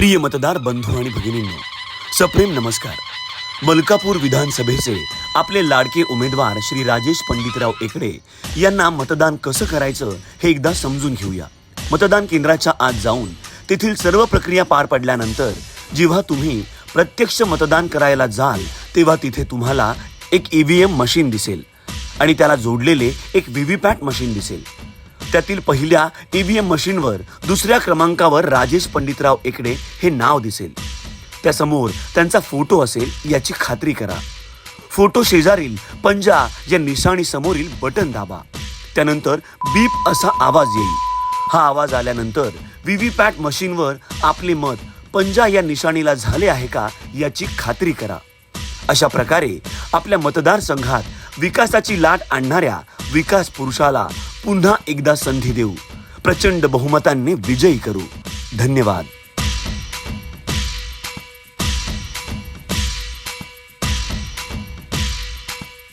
प्रिय मतदार बंधू आणि भगिनींनो सप्रेम नमस्कार. मलकापूर विधानसभेचे आपले लाडके उमेदवार श्री राजेश पंडितराव एकडे यांना मतदान कसं करायचं हे एकदा समजून घेऊया. मतदान केंद्राच्या आत जाऊन तेथील सर्व प्रक्रिया पार पडल्यानंतर जेव्हा तुम्ही प्रत्यक्ष मतदान करायला जाल तेव्हा तिथे तुम्हाला एक ई व्ही एम मशीन दिसेल आणि त्याला जोडलेले एक व्हीव्हीपॅट मशीन दिसेल. त्यातील पहिल्या ईव्हीएम मशीनवर दुसऱ्या क्रमांकावर राजेश पंडितराव एकडे हे नाव दिसेल. त्यासमोर त्यांचा फोटो असेल याची खात्री करा. फोटो शेजारील पंजा या निशाणी समोरील बटन दाबा. त्यानंतर बीप असा आवाज येईल. हा आवाज आल्यानंतर व्हीव्हीपॅट मशीनवर आपले मत पंजा या निशाणीला झाले आहे का याची खात्री करा. अशा प्रकारे आपल्या मतदारसंघात विकासाची लाट आणणाऱ्या विकास पुरुषाला पुन्हा एकदा संधी देऊ. प्रचंड बहुमतांनी विजयी करू. धन्यवाद.